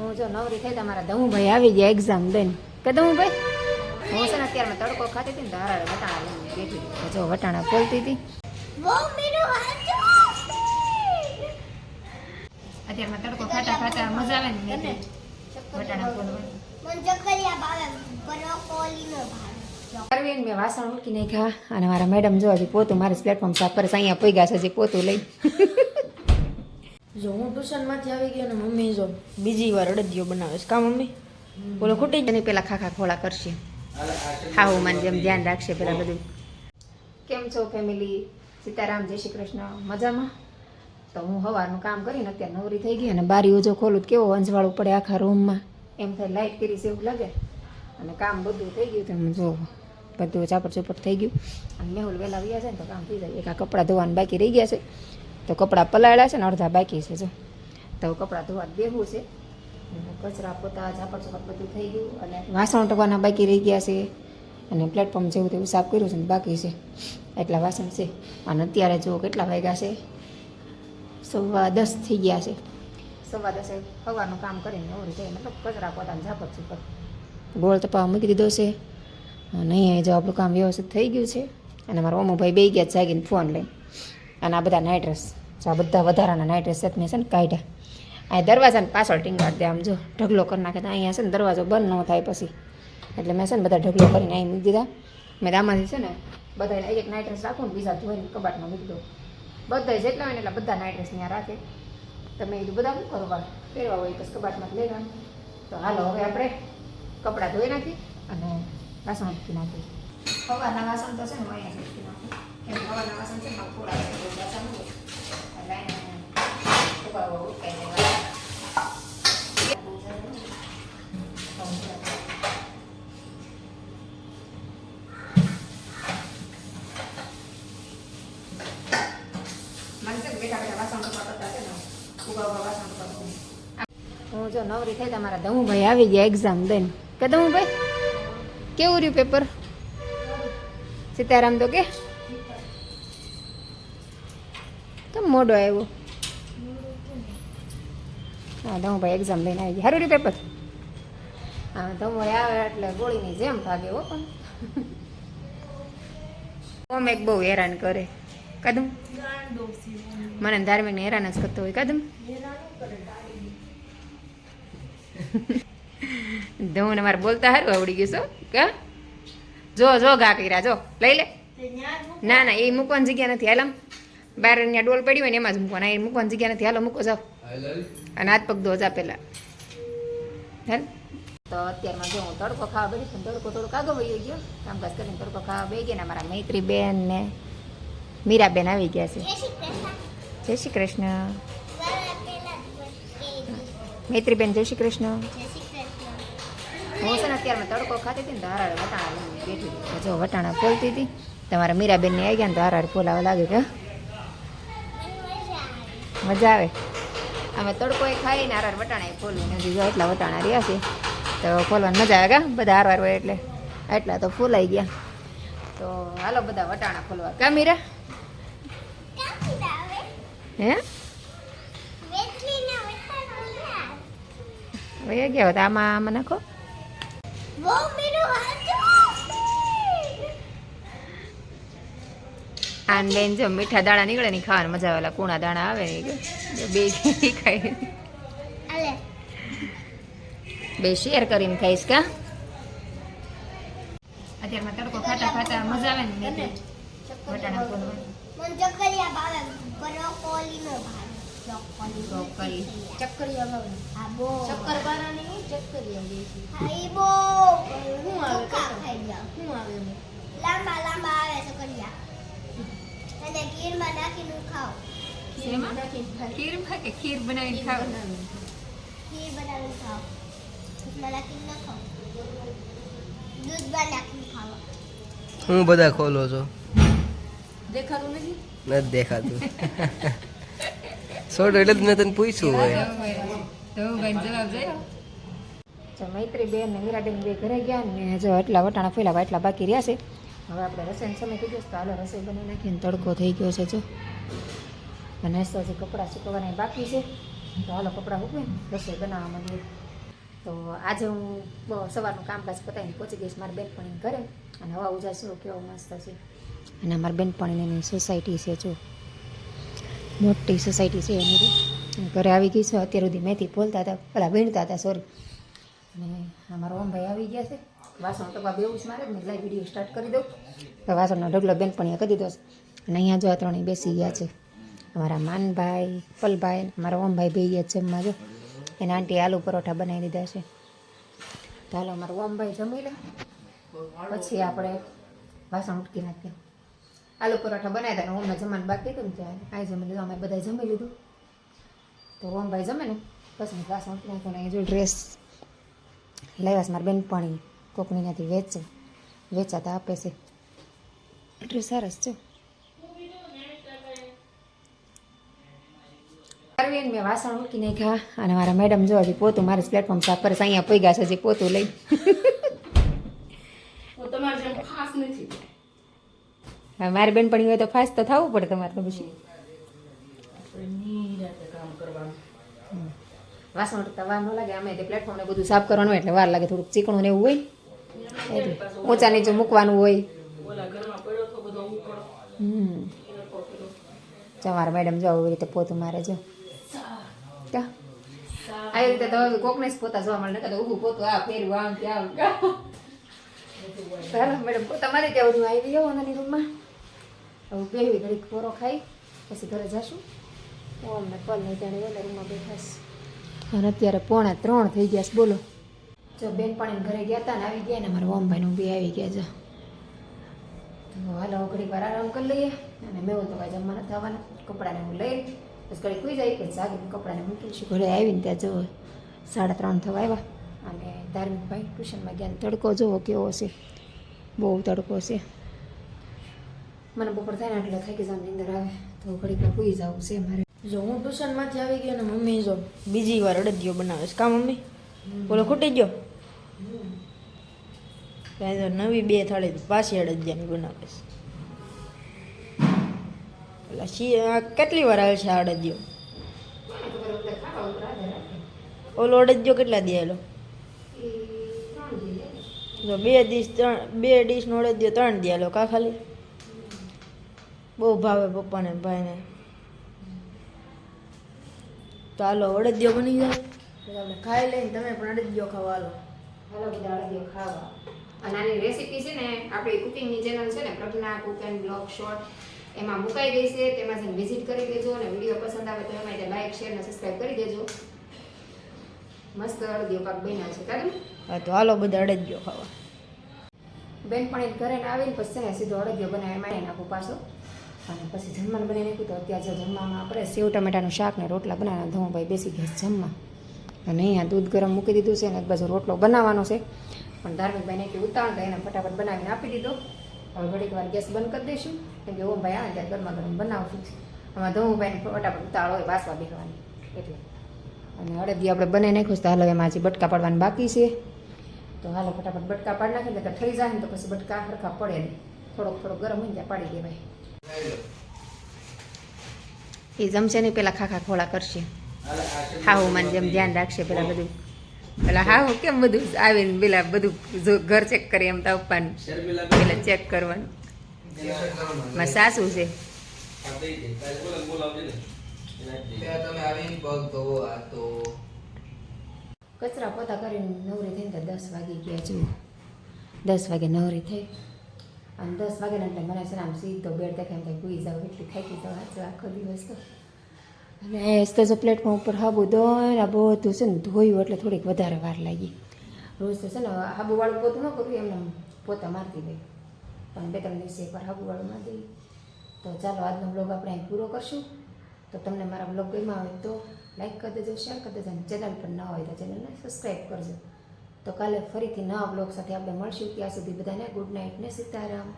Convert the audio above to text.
હું જો નવરી થઈ તમારા દમુભાઈ આવી ગયા એક્ઝામ દઈને કે દમુભાઈ? હું છે ને અત્યારમાં તડકો ખાતી હતી ને હારાડે વટાણા લઈને બેઠી હતી. જો વટાણા ખોલતી હતી. અત્યારમાં તડકો ખાતા ખાતા મજા આવે ને વટાણા કરવીને મેં વાસણ ઉટકી નાખ્યા અને મારા મેડમ જો હજી પોતું મારે પ્લેટફોર્મ સાફ કરે અહીંયા ગયા છે હજી પોતું લઈ. જો હું ટ્યુશનમાંથી આવી ગયો ને મમ્મી જો બીજી વાર અડદિયો બનાવે છે. કા મમ્મી? બોલો, ખૂટી એની પેલા ખાખા ખોળા કરશે. હા હું મને જેમ ધ્યાન રાખશે પેલા બધું. કેમ છો ફેમિલી સીતારામ, જય શ્રી કૃષ્ણ. મજામાં? તો હું હવારનું કામ કરીને અત્યારે નવરી થઈ ગઈ અને બારી ઓજો ખોલું કેવો અંજવાળું પડે આખા રૂમમાં એમ થાય લાઇટ કરી એવું લાગે. અને કામ બધું થઈ ગયું તમે જો બધું ચાપડ ચોપડ થઈ ગયું. અને મેહુલ વહેલા વ્યા છે ને તો કામ થઈ જાય. એક આ કપડાં ધોવાનું બાકી રહી ગયા છે. તો કપડાં પલાળ્યા છે ને અડધા બાકી છે જો. તો કપડાં ધોવા દેવું છે. કચરા પોતા ઝાપડ ચોપડ બધું થઈ ગયું અને વાસણ ટકવાના બાકી રહી ગયા છે. અને પ્લેટફોર્મ જેવું તેવું સાફ કર્યું છે ને બાકી છે. એટલા વાસણ છે. અને અત્યારે જુઓ કેટલા વાગ્યા છે. સવા દસ થઈ ગયા છે. સવા દસે સવારનું કામ કરીને નવરી થઈ મતલબ કચરા પોતાને ઝાપડ ચોપડ ગોળ તપાવ મૂકી દીધો છે. અને અહીંયા જો આપણું કામ વ્યવસ્થિત થઈ ગયું છે. અને મારા અમુભાઈ બે ગયા જાગીને ફોન લઈને. અને આ બધા નાઇટ ડ્રેસ આ બધા વધારાના નાઇટ ડ્રેસ મેં છે ને કાઢ્યા. આ દરવાજાને પાછળ ટીંગાડ દે આમ જો ઢગલો કરી નાખે તો અહીંયા છે ને દરવાજો બંધ ન થાય પછી. એટલે મેં છે ને બધા ઢગલો કરીને અહીં મૂકી દીધા. મેં આમાંથી છે ને બધા એક એક નાઇટ ડ્રેસ રાખું ને બીજા ધોઈને કબાટમાં મૂકી દઉં. બધા જેટલા હોય ને એટલા બધા નાઇટ ડ્રેસ ત્યાં રાખે. તમે એ બધા શું કરવા પહેરવા હોય પછી કબાટમાં લેવાનું. તો હાલો હવે આપણે કપડાં ધોઈ નાખી અને વાસણ મૂકી નાખી હવાના વાસણ તો છે ને અહીંયા મૂકી નાખું. કેમ હવાના વાસણ છે ને થોડા વાસણ હું જો નવરી થઈ તમારા દમુભાઈ આવી ગયા એક્ઝામ દઈને. કે દમુભાઈ કેવું રહ્યું પેપર સીતારામ તો કે? કેમ મોડો આવ્યો? હા, તો ભાઈ એક્ઝામ લઈને આવી ગઈ. સારું રહ્યું પેપર હા દમુભાઈ આવે એટલે ગોળીની જેમ ભાગે હો પણ. ઓમ એક બહુ હેરાન કરે. કદમ મને ધાર્મિકને હેરાન જ કરતો હોય. કદમ ધૂન અમારે બોલતા સારું આવડી ગયું છો કા? જો જો ઘા કર્યા, જો. લઈ લે. ના ના, એ મૂકવાની જગ્યા નથી. હાલમ બહાર અહીંયા ડોલ પડી હોય ને એમાં જ મૂકવાના. એ મૂકવાની જગ્યા નથી હાલો મૂકો જાઓ. અને હાથ પગ ધોજા પહેલાં. હે તો અત્યારમાં જો હું તડકો ખાવા બેઠી છું તડકો થોડોક આગળ વહી ગયો. કામકાજ કરીને તડકો ખાવા બેસી ગયા ને મારા મૈત્રી બેન ને મીરાબેન આવી ગયા છે. જય શ્રી કૃષ્ણ. મૈત્રીબેન જય શ્રી કૃષ્ણ. હું છે ને અત્યારમાં તડકો ખાતી હતી ને તો હારાડે વટાણા બેઠી જો વટાણા ફોલતી હતી તમારા મીરાબેનને આવી ગયા ને તો હારાડે ફોલાવા લાગે કે મજા આવે. અમે તડકો એ ખાઈને આરાર વટાણા હજી જો એટલા વટાણા રહ્યા છે. તો ફોલવાની મજા આવે કા? બધા હારવાર હોય એટલે. એટલા તો ફૂલાઈ ગયા. તો હાલો બધા વટાણા ફોલવા કા મીરા? હે? ગયા હોત? આમાં આમાં નાખો. આન બેન જો મીઠા દાણા નીકળે ને ખાવાની મજા આવે. કુણા દાણા આવે ને બે ખાઈ બે શેર કરીને ખાઈશ કા? અત્યારમાં તડકો ખાતા ખાતા મજા આવે ને વટાણા લાંબા લાંબા આવે સકરિયા અને ગીરમાં નાખીને ખાઓ. શેમાં? ખીરમાં કે ખીર બનાવીને ખાવ ખીર બનાવીને ખાઓ. દૂધમાં નાખીને ન ખાઓ. દૂધમાં નાખીને ખાઓ હું બધા ખોલો છો? દેખાતું નથી? નથી દેખાતું. છોડો એટલે જ મેં તને પૂછ્યું હોય. તો ભાઈ જવાબ જાય મૈત્રી બેન ને મીરાબેન બે ઘરે ગયા ને જો એટલા વટાણા ફેલાવા એટલા બાકી રહ્યા છે. હવે આપણે રસોઈ સમય થઈ ગયો તો હાલો રસોઈ બનાવી નાખીને તડકો થઈ ગયો છે, જો. અને હજી કપડાં સુકવવાના બાકી છે. તો હાલો કપડાં ઉકવે રસોઈ બનાવવા માંડીએ. તો આજે હું સવારનું કામકાજ પતાવીને પહોંચી ગઈશ, મારા બેનપણી ઘરે. અને હવા ઉજાસો કેવો મસ્ત છે. અને અમારા બેનપણીની સોસાયટી છે, જો. મોટી સોસાયટી છે એની. ઘરે આવી ગઈ છે, અત્યાર સુધી મેથી બોલતા હતા, પેલા વીણતા હતા સોરી અને અમારો ઓમભાઈ આવી ગયા છે. વાસણ તો બેવું જ મારે ને લાઈવ વીડિયો સ્ટાર્ટ કરી દઉં. તો વાસણનો ઢગલો બેનપણીએ કરી દીધો અને અહીંયા જો આ ત્રણેય બેસી ગયા છે. અમારા માનભાઈ, પલભાઈ અમારા ઓમભાઈ બે ગયા જમવા જો. એને આંટી આલુ પરોઠા બનાવી દીધા છે. તો હાલો અમારો ઓમભાઈ જમી લે. પછી આપણે વાસણ ઉટકી નાખીએ. આલુ પરોઠા બનાવ્યા હતા ઓમને જમવાનું બાકી હતું ને ત્યાં આ જમી લીધું, અમે બધા જમી લીધું. તો ઓમભાઈ જમે ને. પછી વાસણ ઉટકી નાખ્યો ને એ જો ડ્રેસ લાવ્યા છે મારા બેનપણી કોકની ત્યાંથી વેચે. વેચાતા આપે છે. એટલું સરસ છે. કરવી મેં વાસણ ઉટકી નાખ્યા અને મારા મેડમ જો હજી પોતું મારે પ્લેટફોર્મ સાફ કરે છે. અહીંયા ગયા છે હજી પોતું લઈ. હવે મારી બેનપણી હોય તો ફાસ્ટ તો થવું પડે તમારે તો પછી. વાસણ ઉટકતા વાર ન લાગે. અમે તે પ્લેટફોર્મ ને બધું સાફ કરવાનું એટલે વાર લાગે. થોડુંક ચીકણું ને એવું હોય. ઊંચા નીચે મૂકવાનું હોય. હમ. જો મેડમ જો આવી રીતે પોતું મારે જો. કા આવી રીતે તો કોકને પોતા જોવા મળે, નકર ઊભું પોતું, આ ફેરવું આમ ત્યાં ચાલો મેડમ પોતા મારી ત્યાં બધું આવી ગયો અને રૂમમાં હવે બેહવી ઘડીક પોરો ખાઈ, પછી ઘરે જશું. ઓ અમને પલ નહીં ત્યારે વેલા રૂમમાં બેઠાશ અને અત્યારે પોણા ત્રણ થઈ ગયા છે, બોલો. જો બેન પાણીને ઘરે ગયા હતા ને આવી ગયા ને મારા ઓમભાઈનું બી આવી ગયા છે તો હાલો ઘડીક વાર આરામ કરી લઈએ અને મેં તો કાંઈ જમવાના થવાના કપડાને હું લઈ બસ ઘડી કોઈ જાય, પછી જાગીને કપડાને મૂકીશું ઘરે આવીને ત્યાં જો સાડા ત્રણ થવા આવ્યા. અને ધાર્મિકભાઈ ટ્યુશનમાં ગયા તડકો જોવો કેવો છે? બહુ તડકો છે. મને બપોર થાય ને એટલે થાકી જાવ નીંદર આવે. તો ઘડીકમાં પૂઈ જવું છે મારે. જો હું ટ્યુશનમાંથી આવી ગયો ને મમ્મી જો બીજી વાર અડદિયો બનાવે છે. કા મમ્મી? બોલો ખૂટી ગયો? તો નવી બે થાળી પાછી અડદિયાની બનાવે છે. પેલા શી આ કેટલી વાર આવે છે આ અડદિયો? ઓલો અડદિયો કેટલા દિયેલો જો બે ડીશ ત્રણ બે ડીશનો અડદિયો ત્રણ દિયેલો કા ખાલી? બહુ ભાવે પપ્પાને ભાઈને. તો હાલો અડદિયો બની જાય આપણે ખાઈ લઈને તમે પણ અડદિયો ખાવા હાલો. હાલો બધા અડદિયો ખાવા. અને આની રેસીપી છે ને આપણી કુકિંગની ચેનલ છે ને Pragya cook and blog short એમાં મુકાઈ ગઈ છે તેમાં જઈને વિઝિટ કરી દેજો અને વીડિયો પસંદ આવે તો એમાં લાઈક શેર અને સબસ્ક્રાઈબ કરી દેજો. મસ્ત અડદિયો પાક બન્યા છે હા તો હાલો બધા અડદિયો ખાવા. બેન પણ એક ઘરે આવીને પછી છે ને સીધો અડદિયો બનાવી એમાં નાખું પાછો. અને પછી જમવાનું બની નાખ્યું તો અત્યારે જો જમવામાં આપણે સેવ ટમેટાનું શાક ને રોટલા બનાવવાના ધોવાભાઈ બેસી ગયા જમવા. અને અહીંયા દૂધ ગરમ મૂકી દીધું છે અને એક બાજુ રોટલો બનાવવાનો છે. પણ ધાર્મિકભાઈને કે ઉતાવળ તો એને ફટાફટ બનાવીને આપી દીધો. હવે ઘડીક વાર ગેસ બંધ કરી દઈશું. કેમ કે ઓમ ભાઈ આવે ત્યારે ગરમા ગરમ બનાવશું આમાં ધોવાભાઈને ફટાફટ ઉતાવળ હોય, વાસવા બેસવાની એટલે. અને અડદી આપણે બનાવી નાખ્યું તો હાલ એમાં હજી બટકા પાડવાની બાકી છે. તો હાલો ફટાફટ બટકા પાડી નાખીને તો ઠરી જાય ને તો પછી બટકા હરખા પડે નહીં. થોડોક થોડોક ગરમ હોય ને ત્યાં પાડી દેવાય. એ જમશે નહીં, પેલા ખાખા ખોળા કરશે. હાહુ, મને જેમ ધ્યાન રાખશે, પેલા બધું પેલા હાહુ કેમ બધું આવીને પેલા બધું ઘર ચેક કરી એમ તો આપવાનું પેલા ચેક કરવાનું. મારા સાસુ છે. કચરા પોતા કરીને નવરી થઈને દસ વાગે ગયા છું દસ વાગે નવરી થઈ. અને દસ વાગે ને મને છે આમ સીધો બેડ દેખાય એમ થાય ભૂઈ જાવ, એટલી થાકી જાવ. આખો દિવસ તો અને તો પ્લેટફોર્મ ઉપર હાબુ ને આ બધું છે ને ધોયું એટલે થોડીક વધારે વાર લાગી. રોજ તો છે ને હાબુવાળું પોતું ન કરું એમને પોતા મારતી ગઈ. પણ બે ત્રણ દિવસે એકવાર હાબુવાળું મારી દઈ તો ચાલો, આજનો બ્લોગ આપણે અહીં પૂરો કરશું. તો તમને મારા બ્લોગ ગમ્યા હોય તો લાઈક કરી દેજો શેર કરી દેજો, અને ચેનલ પર ન હોય તો ચેનલને સબસ્ક્રાઈબ કરજો. તો કાલે ફરીથી નવા બ્લોગ સાથે આપણે મળશું. ત્યાં સુધી બધાને ગુડ નાઇટ ને સીતારામ.